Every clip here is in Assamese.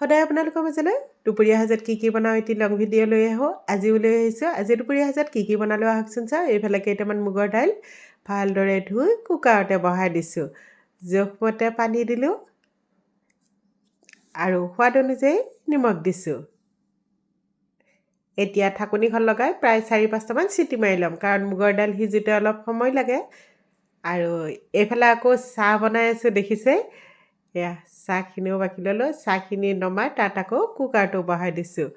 সদায় আপোনালোকৰ মাজলৈ দুপৰীয়া সাজত কি কি বনাওঁ এটি লং ভিডিঅ' লৈ আহোঁ। আজিও লৈ আহিছোঁ। আজি দুপৰীয়া সাজত কি কি বনালোঁ আহকচোন চাওঁ এইফালে কেইটামান মুগৰ দাইল ভালদৰে ধুই কুকাৰতে বহাই দিছোঁ। জোখমতে পানী দিলোঁ আৰু সোৱাদ অনুযায়ী নিমখ দিছোঁ। এতিয়া ঢাকনিখন লগাই প্ৰায় চাৰি পাঁচটামান চিটি মাৰি ল'ম। কাৰণ মুগৰ দাইল সিজোতে অলপ সময় লাগে। আৰু এইফালে আকৌ চাহ বনাই আছোঁ দেখিছে এয়া চাহখিনিও বাকি ল'লোঁ চাহখিনি নমাই তাত আকৌ কুকাৰটো বহাই দিছোঁ।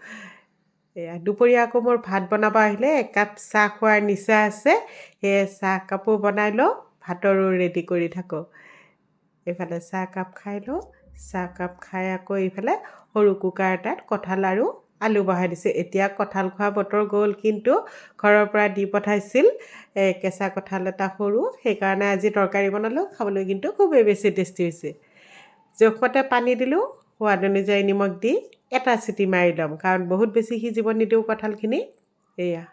এয়া দুপৰীয়া আকৌ মোৰ ভাত বনাব আহিলে একাপ চাহ খোৱাৰ নিচা আছে সেয়ে চাহ কাপো বনাই লওঁ ভাতৰো ৰেডি কৰি থাকোঁ। এইফালে চাহকাপ খাই লওঁ চাহকাপ খাই আকৌ এইফালে সৰু কুকাৰ এটাত কঁঠাল আৰু আলু বহাই দিছোঁ। এতিয়া কঁঠাল খোৱা বতৰ গ'ল কিন্তু ঘৰৰ পৰা দি পঠাইছিল কেঁচা কঁঠাল এটা সৰু সেইকাৰণে আজি তৰকাৰী বনালোঁ খাবলৈ কিন্তু খুবেই বেছি টেষ্টি হৈছে। জোখমতে পানী দিলোঁ, সোৱাদ অনুযায়ী নিমখ দি এটা চিটি মাৰি ল'ম, কাৰণ বহুত বেছি সিজিব নিদিওঁ কঁঠালখিনি। এয়া।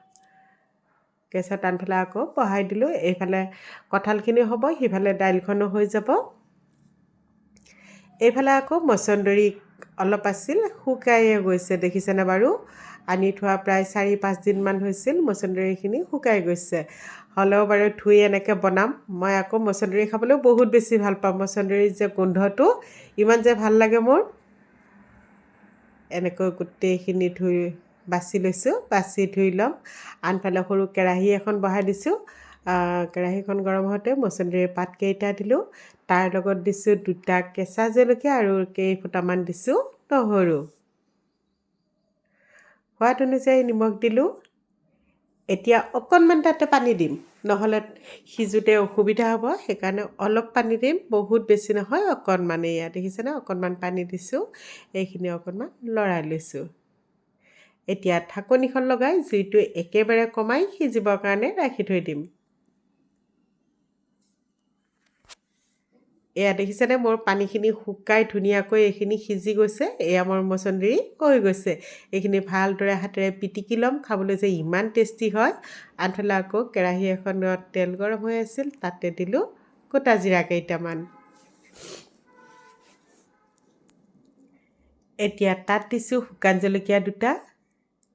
গেছত আনফালে আকৌ বহাই দিলোঁ, এইফালে কঁঠালখিনি হ'ব, সিফালে দাইলখনো হৈ যাব। এইফালে আকৌ মচন্দৰী অলপ আছিল, শুকাইয়ে গৈছে, দেখিছেনে বাৰু? আনি থোৱা প্ৰায় চাৰি পাঁচদিনমান হৈছিল, মচন্দৰীখিনি শুকাই গৈছে। হ'লেও বাৰু ধুই এনেকৈ বনাম। মই আকৌ মচন্দৰী খাবলৈও বহুত বেছি ভালো পাওঁ। মচন্দৰীৰ যে গোন্ধটো, ইমান যে ভালো লাগে মোৰ। এনেকৈ গোটেইখিনি ধুই বাছি লৈছোঁ বাছি ধুই ল'ম। আনফালে সৰু কেৰাহী এখন বহাই দিছোঁ। কেৰাহীখন গৰম হওঁতে মচন্দৰীৰ পাতকেইটা দিলোঁ। তাৰ লগত দিছোঁ দুটা কেঁচা জলকীয়া আৰু কেইফুটামান দিছোঁ নহৰু। সোৱাদ অনুযায়ী নিমখ দিলোঁ এতিয়া অকণমান তাতে পানী দিম। নহ'লে সিজোতে অসুবিধা হ'ব সেইকাৰণে অলপ পানী দিম বহুত বেছি নহয় অকণমান এয়া। দেখিছেনে? অকণমান পানী দিছোঁ এইখিনি অকণমান লৰাই লৈছোঁ। এতিয়া ঢাকনিখন লগাই জুইটো একেবাৰে কমাই সিজিবৰ কাৰণে ৰাখি থৈ দিম। এয়া দেখিছেনে? মোৰ পানীখিনি শুকাই ধুনীয়াকৈ এইখিনি সিজি গৈছে। এয়া মোৰ মচন্দৰী হৈ গৈছে। এইখিনি ভালদৰে হাতেৰে পিটিকি ল'ম। খাবলৈ যে ইমান টেষ্টি হয়। আনফালে আকৌ কেৰাহী এখনত তেল গৰম হৈ আছিল। তাতে দিলোঁ গোটা জিৰা কেইটামান। এতিয়া তাত দিছোঁ শুকান জলকীয়া দুটা।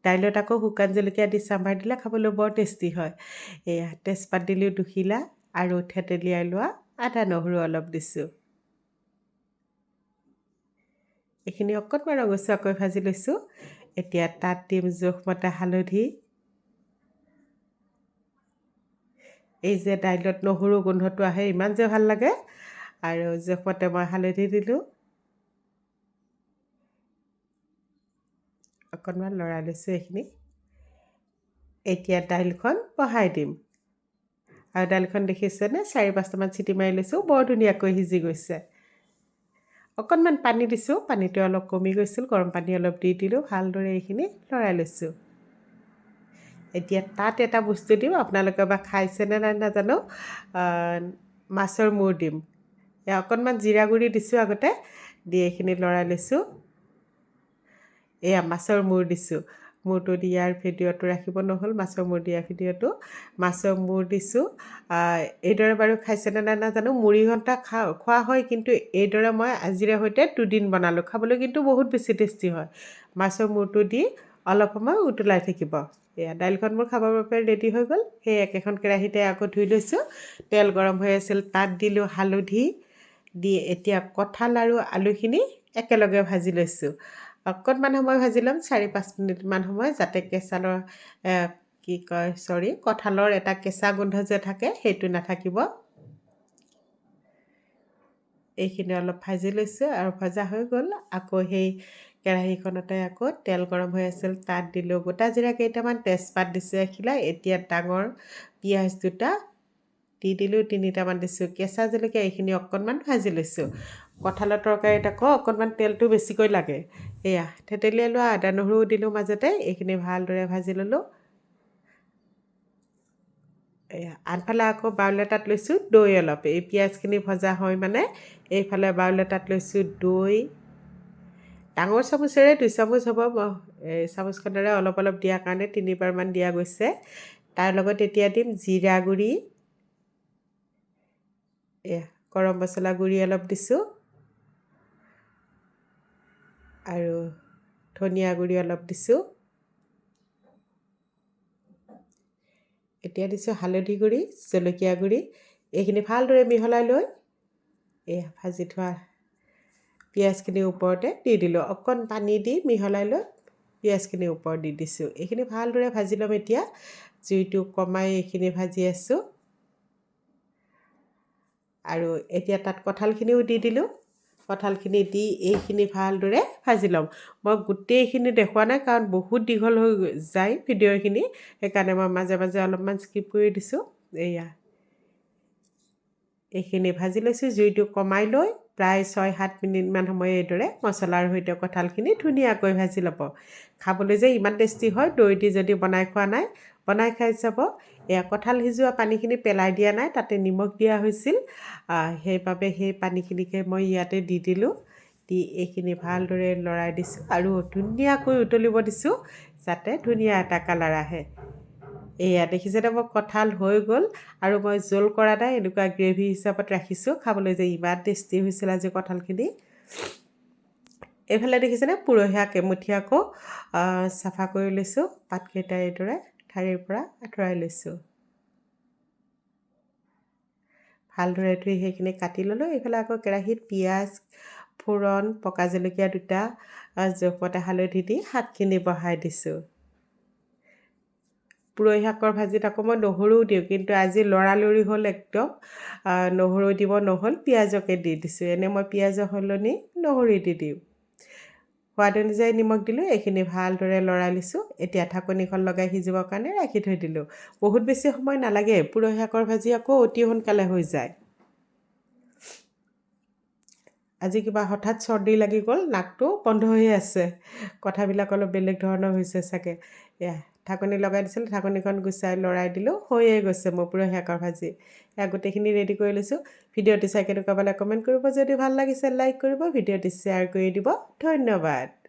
দাইলত আকৌ শুকান জলকীয়া দি চাম্ভাৰ দিলে খাবলৈ বৰ টেষ্টি হয়। এয়া তেজপাত দিলোঁ দুখিলা আৰু থেতেলিয়াই লোৱা। আদা নহৰু অলপ দিছোঁ। এইখিনি অকণমান ৰঙচুৱাকৈ ভাজি লৈছোঁ। এতিয়া তাত দিম জোখমতে হালধি। এই যে দাইলত নহৰু গোন্ধটো আহে ইমান যে ভাল লাগে। আৰু জোখমতে মই হালধি দিলোঁ। অকণমান লৰাই লৈছোঁ এইখিনি। এতিয়া দাইলখন বহাই দিম। আৰু দাইলখন দেখিছেনে? চাৰি পাঁচটামান চিটি মাৰি লৈছোঁ, বৰ ধুনীয়াকৈ সিজি গৈছে। অকণমান পানী দিছোঁ, পানীটো অলপ কমি গৈছিল, গৰম পানী অলপ দি দিলোঁ, ভালদৰে এইখিনি লৰাই লৈছোঁ। এতিয়া তাত এটা বস্তু দিম, আপোনালোকে বা খাইছেনে নাই নাজানো মাছৰ মূৰ দিম। অকণমান জিৰা গুড়ি দিছোঁ আগতে, দি এইখিনি লৰাই লৈছোঁ। এয়া মাছৰ মূৰ দিছোঁ। মূৰটো দিয়াৰ ভিডিঅ'টো ৰাখিব নহ'ল, মাছৰ মূৰ দিয়া ভিডিঅ'টো। মাছৰ মূৰ দিছোঁ। এইদৰে বাৰু খাইছেনে নাই নাজানো, মুড়ি ঘণ্টা খা, খোৱা হয়, কিন্তু এইদৰে মই আজিৰে সৈতে দুদিন বনালোঁ। খাবলৈ কিন্তু বহুত বেছি টেষ্টি হয়। মাছৰ মূৰটো দি অলপ সময় উতলাই থাকিব। এয়া, দাইলখন মোৰ খাবৰ বাবে ৰেডি হৈ গ'ল। সেই একেখন কেৰাহীতে আকৌ ধুই লৈছোঁ। তেল গৰম হৈ আছিল, তাত দিলোঁ হালধি, দি এতিয়া কঁঠাল আৰু আলুখিনি একেলগে ভাজি লৈছোঁ। অকণমান সময় ভাজি ল'ম, চাৰি, পাঁচ মিনিটমান সময়, যাতে কেঁচালৰ কি কয়, চৰি, কঁঠালৰ এটা কেঁচা গোন্ধ যে থাকে, সেইটো নাথাকিব। এইখিনি অলপ ভাজি লৈছোঁ আৰু ভজা হৈ গ'ল। আকৌ সেই কেৰাহীখনতে আকৌ তেল গৰম হৈ আছিল, তাত দিলোঁ গোটা জিৰা কেইটামান, তেজপাত দিছোঁ এখিলা এতিয়া ডাঙৰ পিঁয়াজ দুটা দি দিলোঁ, তিনিটামান দিছোঁ। কেঁচা জলকীয়া এইখিনি অকণমান ভাজি লৈছোঁ। কঁঠালৰ তৰকাৰীত আকৌ অকণমান তেলটো বেছিকৈ লাগে। এয়া থেতেলিয়াই লোৱা আদা নহৰুও দিলোঁ মাজতে এইখিনি ভালদৰে ভাজি ল'লোঁ। এয়া আনফালে আকৌ বাউল এটাত লৈছোঁ দৈ অলপ। এই পিঁয়াজখিনি ভজা হয় মানে এইফালে বাউল এটাত লৈছোঁ দৈ। ডাঙৰ চামুচেৰে দুই চামুচ হ'ব এই চামুচখনেৰে অলপ অলপ দিয়াৰ কাৰণে তিনিবাৰমান দিয়া গৈছে। তাৰ লগত এতিয়া দিম জিৰা গুড়ি। এয়া গৰম মছলা গুড়ি অলপ দিছোঁ। আৰু ধনিয়া গুড়ি অলপ দিছোঁ। এতিয়া দিছোঁ হালধি গুড়ি জলকীয়া গুড়ি এইখিনি ভালদৰে মিহলাই লৈ এয়া ভাজি থোৱা পিঁয়াজখিনিৰ ওপৰতে দি দিলোঁ। অকণ পানী দি মিহলাই লৈ পিঁয়াজখিনিৰ ওপৰত দি দিছোঁ। এইখিনি ভালদৰে ভাজি ল'ম এতিয়া জুইটো কমাই এইখিনি ভাজি আছোঁ। আৰু এতিয়া তাত কঁঠালখিনিও দি দিলোঁ। কঁঠালখিনি দি এইখিনি ভালদৰে ভাজি ল'ম। মই গোটেইখিনি দেখুওৱা নাই কাৰণ বহুত দীঘল হৈ যায় ভিডিঅ'খিনি। সেইকাৰণে মই মাজে মাজে অলপমান স্কিপ কৰি দিছোঁ। এয়া। এইখিনি ভাজি লৈছোঁ জুইটো কমাই লৈ প্ৰায় ছয় সাত মিনিটমান সময় এইদৰে মছলাৰ সৈতে কঁঠালখিনি ধুনীয়াকৈ ভাজি ল'ব। খাবলৈ যে ইমান টেষ্টি হয় দৈ দি যদি বনাই খোৱা নাই বনাই খাই চাব। এয়া কঁঠাল সিজোৱা পানীখিনি পেলাই দিয়া নাই তাতে নিমখ দিয়া হৈছিল। সেইবাবে সেই পানীখিনিকে মই ইয়াতে দি দিলোঁ দি এইখিনি ভালদৰে লৰাই দিছোঁ আৰু ধুনীয়াকৈ উতলিব দিছোঁ যাতে ধুনীয়া এটা কালাৰ আহে। এয়া দেখিছেনে মই কঁঠাল হৈ গ'ল আৰু মই জোল কৰা নাই এনেকুৱা গ্ৰেভি হিচাপত ৰাখিছোঁ খাবলৈ যে ইমান টেষ্টি হৈছিল আজি কঁঠালখিনি। এইফালে দেখিছেনে পুৰহীয়া আকৌ চাফা কৰি লৈছোঁ পাতকেইটা এইদৰে। ঠাৰিৰ পৰা আঁতৰাই লৈছোঁ। ভালদৰে ধুই সেইখিনি কাটি ল'লোঁ। এইফালে আকৌ কেৰাহীত পিঁয়াজ ফোৰণ পকা জলকীয়া দুটা জোখমতে হালধি দি শাকখিনি বহাই দিছোঁ। পুৰৈ শাকৰ ভাজিত আকৌ মই নহৰুও দিওঁ কিন্তু আজি লৰালৰি হ'ল একদম নহৰু দিব নহ'ল পিঁয়াজকে দি দিছোঁ। এনেই মই পিঁয়াজৰ সলনি নহৰু দি দিওঁ। সোৱাদ অনুযায়ী নিমখ দিলোঁ এইখিনি ভালদৰে লৰাই লৈছোঁ। এতিয়া ঢাকনিখন লগাই সিজিবৰ কাৰণে ৰাখি থৈ দিলোঁ। বহুত বেছি সময় নালাগে পুৰৈ শাকৰ ভাজি আকৌ অতি সোনকালে হৈ যায়। আজি কিবা হঠাৎ চৰ্দি লাগি গ'ল নাকটো বন্ধ হৈ আছে। কথাবিলাক অলপ বেলেগ ধৰণৰ হৈছে চাগে। এয়া ঢাকনি লগাই দিছিলোঁ, ঢাকনিখন গুচাই লৰাই দিলোঁ, হৈয়ে গৈছে মোৰ পুৰা শাকৰ ভাজি এয়া গোটেইখিনি ৰেডি কৰি লৈছোঁ। ভিডিঅ'টি চাই কেনেকুৱা পালে কমেণ্ট কৰিব। যদি ভালো লাগিছে লাইক কৰিব। ভিডিঅ'টি শ্বেয়াৰ কৰি দিব। ধন্যবাদ।